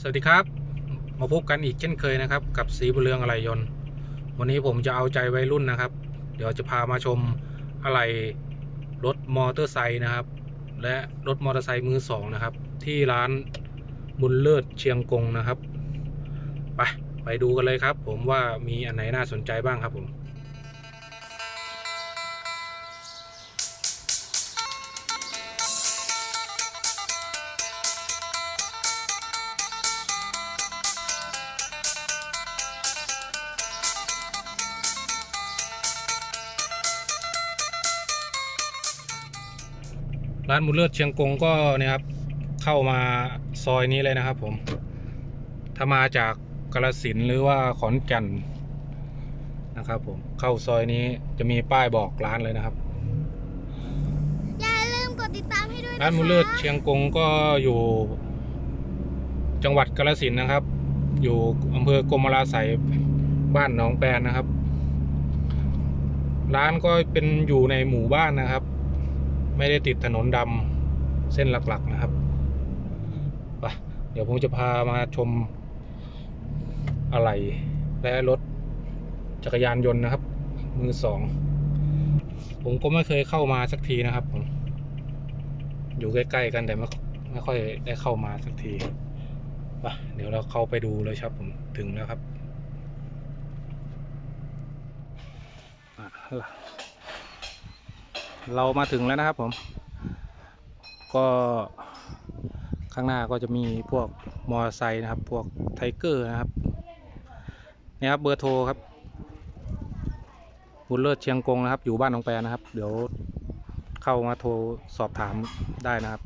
สวัสดีครับ มาพบกันอีกเช่นเคยนะครับ กับสีบุเรืองอะไหล่ยนต์ วันนี้ผมจะเอาใจวัยรุ่นนะครับ เดี๋ยวจะพามาชมอะไหล่รถมอเตอร์ไซค์นะครับ และรถมอเตอร์ไซค์มือสองนะครับ ที่ร้านบุญเลิศเชียงกงนะครับ ไปไปดูกันเลยครับ ผมว่ามีอันไหนน่าสนใจบ้างครับผม ร้านบุญเลิศเชียงกงก็เนี่ยครับเข้ามาซอยนี้เลยนะครับ ผม ถ้ามาจากกาฬสินธุ์หรือว่าขอนแก่นนะครับผมเข้าซอยนี้จะมีป้ายบอกร้านเลยนะครับอย่าลืมกดติดตามให้ด้วยะคะร้านบุญเลิศเชียงกงก็อยู่ จังหวัดกาฬสินธุ์นะครับ อยู่อำเภอกรมราไสยบ้านหนองแปนนะครับ ร้านก็เป็นอยู่ในหมู่บ้านนะครับ ไม่ได้ติดถนนดำเส้นหลักๆนะครับไปเดี๋ยวผมจะพามาชมอะไหล่และรถจักรยานยนต์นะครับ มือสอง ผมก็ไม่เคยเข้ามาสักทีนะครับผมอยู่ใกล้ๆกันแต่ไม่ไม่ค่อยได้เข้ามาสักทีไปเดี๋ยวเราเข้าไปดูเลยครับผมถึงแล้วครับอะ เรามาถึงแล้วนะครับผม ก็ข้างหน้าก็จะมีพวกมอเตอร์ไซค์นะครับ พวกไทเกอร์นะครับเนี่ยครับเบอร์โทรครับบุญเลิศเชียงกงนะครับ อยู่บ้านหนองแปนะครับ เดี๋ยวเข้ามาโทรสอบถามได้นะครับ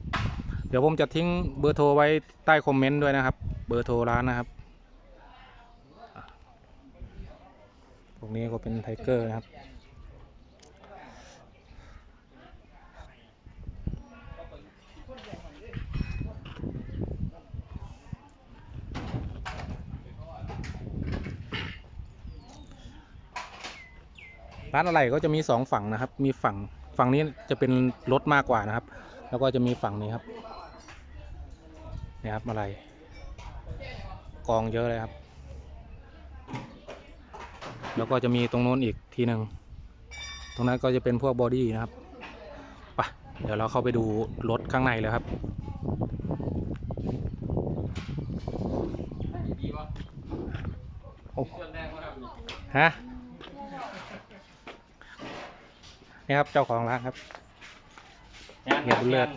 เดี๋ยวผมจะทิ้งเบอร์โทรไว้ใต้คอมเมนต์ด้วยนะครับ เบอร์โทรร้านนะครับพวกนี้ก็เป็นไทเกอร์นะครับ ร้านอะไรก็จะมีสองฝั่งนะครับ มีฝั่งฝั่งนี้จะเป็นรถมากกว่านะครับ แล้วก็จะมีฝั่งนี้ครับเนี่ยครับอะไรกองเยอะเลยครับ แล้วก็จะมีตรงโน้นอีกทีหนึ่งตรงนั้นก็จะเป็นพวกบอดี้นะครับไปเดี๋ยวเราเข้าไปดูรถข้างในเลยครับโอ้ฮะ นี่ครับเจ้าของร้านครับ งานเฮียบุญเลิศ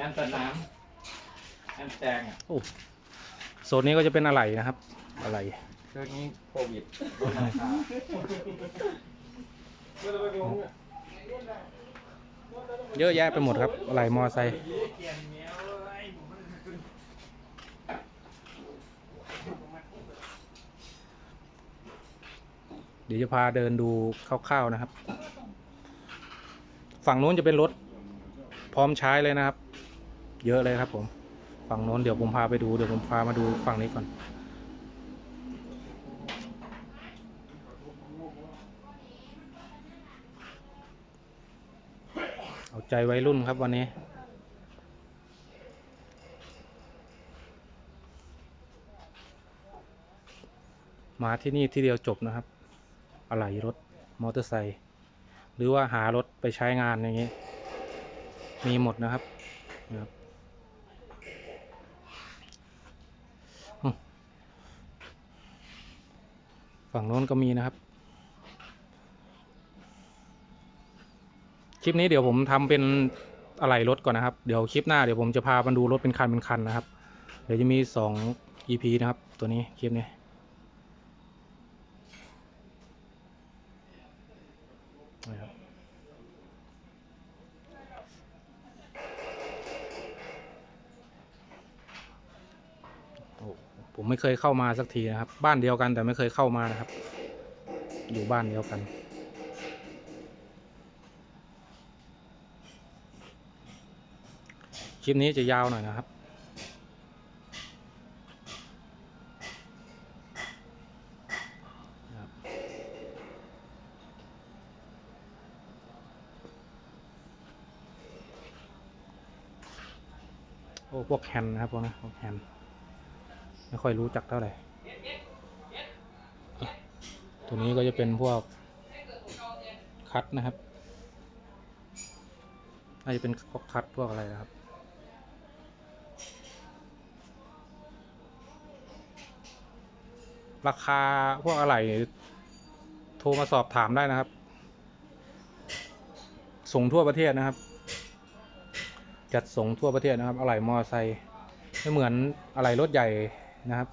งานสนามงานแจงอะโอ้โซนนี้ก็จะเป็นอะไรนะครับ อะไร ช่วงนี้โควิดลดราคาเยอะแยะไปหมดครับ อะไรมอไซค์เดี๋ยวจะพาเดินดูคร่าวๆนะครับ ฝั่งโน้นจะเป็นรถพร้อมใช้เลยนะครับ เยอะเลยครับผม ฝั่งโน้นเดี๋ยวผมพาไปดูเดี๋ยวผมพามาดูฝั่งนี้ก่อน เอาใจวัยรุ่นครับวันนี้มาที่นี่ที่เดียวจบนะครับ อะไหล่รถ มอเตอร์ไซค์ หรือว่าหารถไปใช้งานอย่างนี้ มีหมดนะครับนะครับฝั่งโน้นก็มีนะครับ คลิปนี้เดี๋ยวผมทำเป็นอะไหล่รถก่อนนะครับ เดี๋ยวคลิปหน้าเดี๋ยวผมจะพามาดูรถเป็นคันเป็นคันนะครับ เดี๋ยวจะมีสอง EP นะครับ ตัวนี้คลิปนี้ นะครับโอ้ ผมไม่เคยเข้ามาสักทีนะครับ บ้านเดียวกันแต่ไม่เคยเข้ามานะครับ อยู่บ้านเดียวกัน คลิปนี้จะยาวหน่อยนะครับโอ้พวกแฮนนะครับพวกนี้พวกแฮน ไม่ค่อยรู้จักเท่าไหร่ ตัวนี้ก็จะเป็นพวกคัดนะครับ น่าจะเป็นพวกคัดพวกอะไรนะครับ ราคาพวกอะไรโทรมาสอบถามได้นะครับ ส่งทั่วประเทศนะครับ จัดส่งทั่วประเทศนะครับ อะไหล่มอไซค์ไม่เหมือนอะไหล่รถใหญ่ นะครับ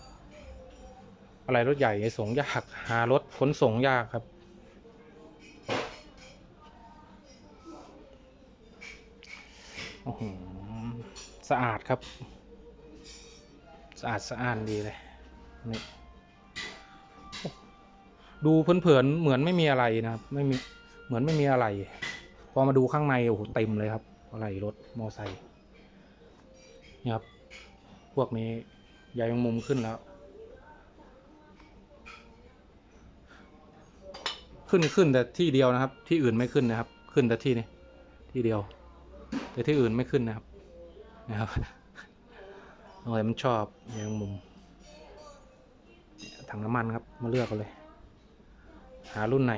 อะไหล่รถใหญ่ส่งยากหารถขนส่งยากครับโอ้โหสะอาดครับ สะอาดสะอ้านดีเลยนี่ดูเผินๆเหมือนไม่มีอะไรนะครับ ไม่มีเหมือนไม่มีอะไร พอมาดูข้างในโอ้โหเต็มเลยครับ อะไรรถมอไซค์นี่ครับ พวกนี้ ใยแมงมุมขึ้นแล้ว ขึ้นขึ้นแต่ที่เดียวนะครับ ที่อื่นไม่ขึ้นนะครับ ขึ้นแต่ที่นี้ที่เดียว แต่ที่อื่นไม่ขึ้นนะครับ นะครับอะไรมันชอบใยแมงมุมถังน้ำมันครับ มาเลือกกันเลย หารุ่นไหน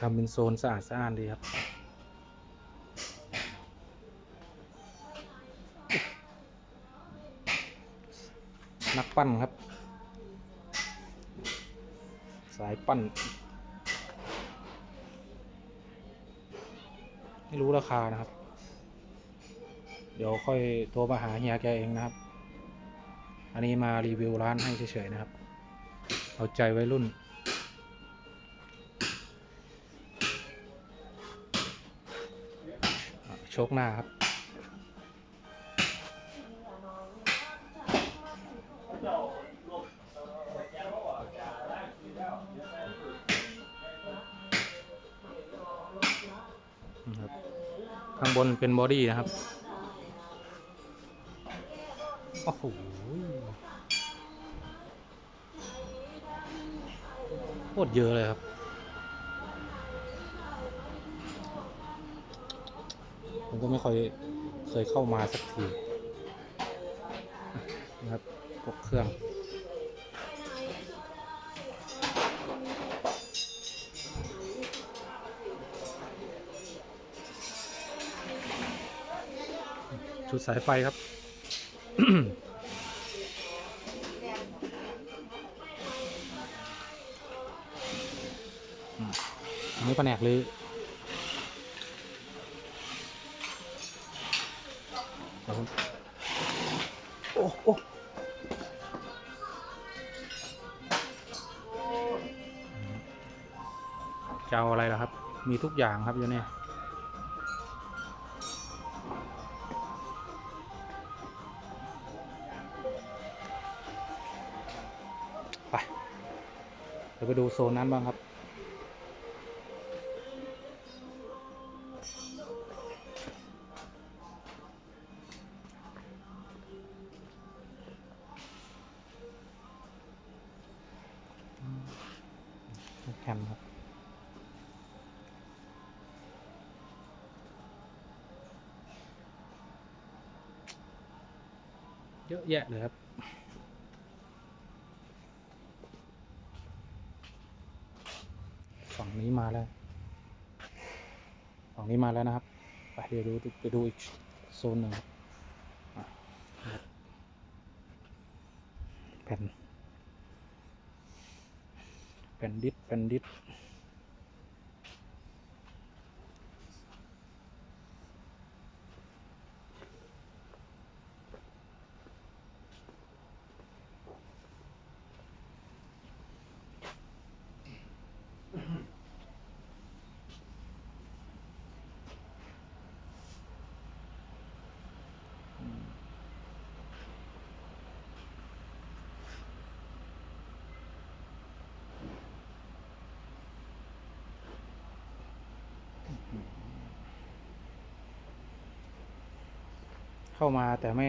ทำเป็นโซนสะอาดสะอ้านดีครับ นักปั้นครับ สายปั้น ไม่รู้ราคานะครับ เดี๋ยวค่อยโทรมาหาเฮียแกเองนะครับ อันนี้มารีวิวร้านให้เฉยๆนะครับ เอาใจไว้รุ่น ชคหน้าครับนะครับข้างบนเป็นบอดี้นะครับ โอ้โหโคตรเยอะเลยครับ ผมก็ไม่ค่อยเคยเข้ามาสักทีนะครับพวกเครื่องชุดสายไฟครับ อันนี้แผนกหรือ อ้โอ้จะเอาอะไรล่ะครับ มีทุกอย่างครับอยู่เนี่ย ไป เดี๋ยวไปดูโซนนั้นบ้างครับ เยอะแยะเลยครับ ฝั่งนี้มาแล้ว ฝั่งนี้มาแล้วนะครับ ไปเดี๋ยวดูไปดูอีกโซนหนึ่งแผ่น แผ่นดิสแผ่นดิส เข้ามาแต่ไม่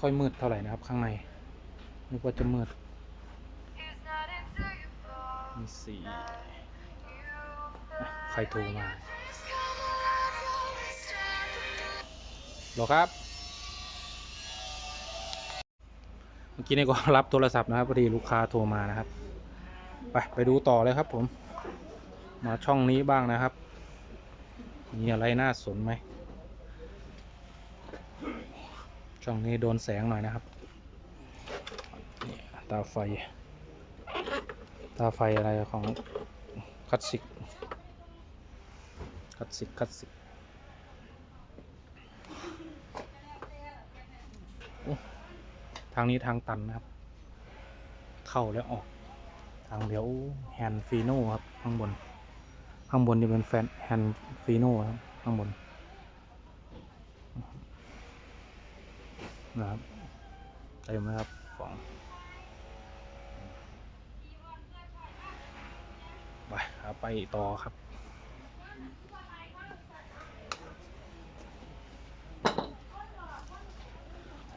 ค่อยมืดเท่าไหร่นะครับ ข้างในนึกว่าจะมืดมีสีใครโทรมาหรอครับ เมื่อกี้นี่ก็รับโทรศัพท์นะครับพอดีลูกค้าโทรมานะครับ ไปไปดูต่อเลยครับผม มาช่องนี้บ้างนะครับ มีอะไรน่าสนไหม ช่องนี้โดนแสงหน่อยนะครับนี่ตาไฟ ตาไฟอะไรของคัตสิกคัตสิกคัตสิกทางนี้ทางตันนะครับ เข้าแล้วออก ทางเดียวแฮนฟีโน่ครับ ข้างบน ข้างบนจะเป็นแฟนแฮนฟีโน่ครับ ข้างบน นะครับเต็มนะครับของไปเอาไปต่อครับ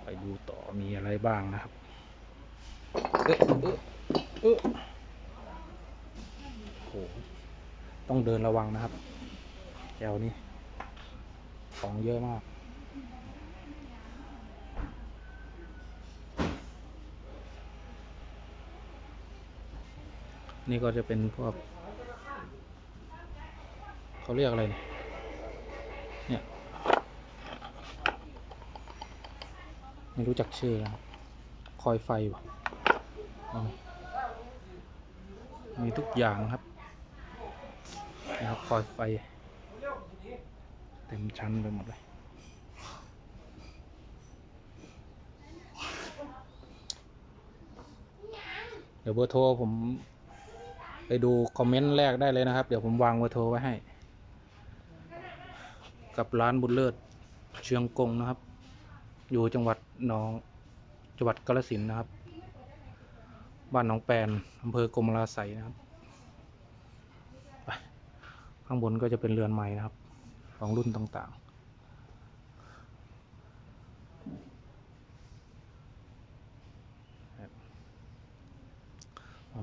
ไปดูต่อมีอะไรบ้างนะครับเอ๊ะเอ๊ะเอ๊ะโหต้องเดินระวังนะครับแถวนี้ของเยอะมาก นี่ก็จะเป็นพวก เขาเรียกอะไร เนี่ย ไม่รู้จักชื่อนะครับคอยไฟบ่เอามีทุกอย่างครับนะครับคอยไฟ เต็มชั้นไปหมดเลย เดี๋ยวเบอร์โทรผม ไปดูคอมเมนต์แรกได้เลยนะครับ เดี๋ยวผมวางเบอร์โทรไว้ให้ กับร้านบุญเลิศเชียงกงนะครับ อยู่จังหวัดหนองจังหวัดกาฬสินนะครับ บ้านหนองแปนอำเภอกรมราไสนะครับไปข้างบนก็จะเป็นเรือนไม้นะครับ ของรุ่นต่างๆ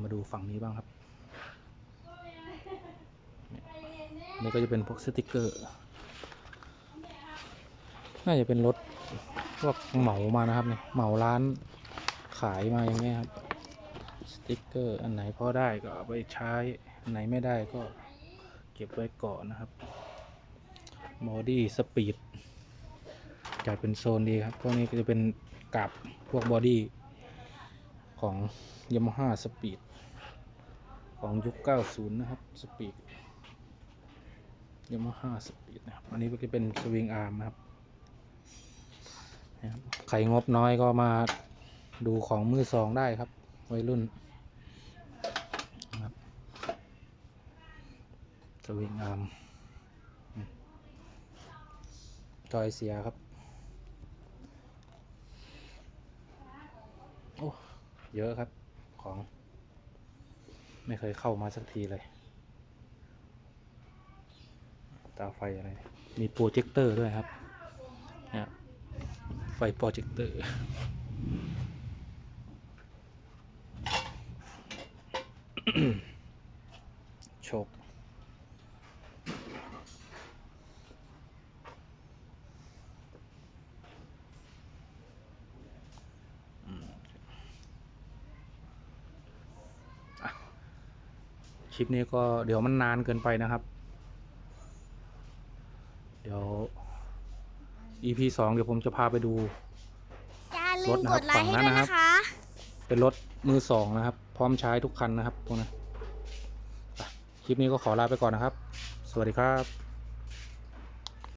มาดูฝั่งนี้บ้างครับ นี่ก็จะเป็นพวกสติกเกอร์ น่าจะเป็นรถพวกเหมามานะครับเนี่ยเหมาร้านขายมาอย่างเงี้ยครับ สติกเกอร์ อันไหนพอได้ก็เอาไปใช้อันไหนไม่ได้ก็เก็บไว้ก่อนนะครับบอดี้สปีดจัดเป็นโซนดีครับ พวกนี้ก็จะเป็นกับพวกบอดี้ของ Yamaha Speed ของยุค 90 นะครับ สปีด ยามาฮ่าสปีดนะครับ อันนี้ก็จะเป็นสวิงอาร์มนะครับ ใครงบน้อยก็มาดูของมือสองได้ครับ วัยรุ่นสวิงอาร์มอืมจอยเสียครับ โอ้ เยอะครับของ ไม่เคยเข้ามาสักทีเลย ตาไฟอะไร มีโปรเจคเตอร์ด้วยครับเนี่ยไฟโปรเจคเตอร์โชคคลิปนี้ก็เดี๋ยวมันนานเกินไปนะครับ เดี๋ยว EP สองเดี๋ยวผมจะพาไปดู อย่าลืรมถนะกครับดไลค์ให้ฝั่งนั้ด้วนยนะครับนะคะ เป็นรถมือสองนะครับ พร้อมใช้ทุกคันนะครับพวกนั้นไปคลิปนี้ก็ขอลาไปก่อนนะครับ สวัสดีครับ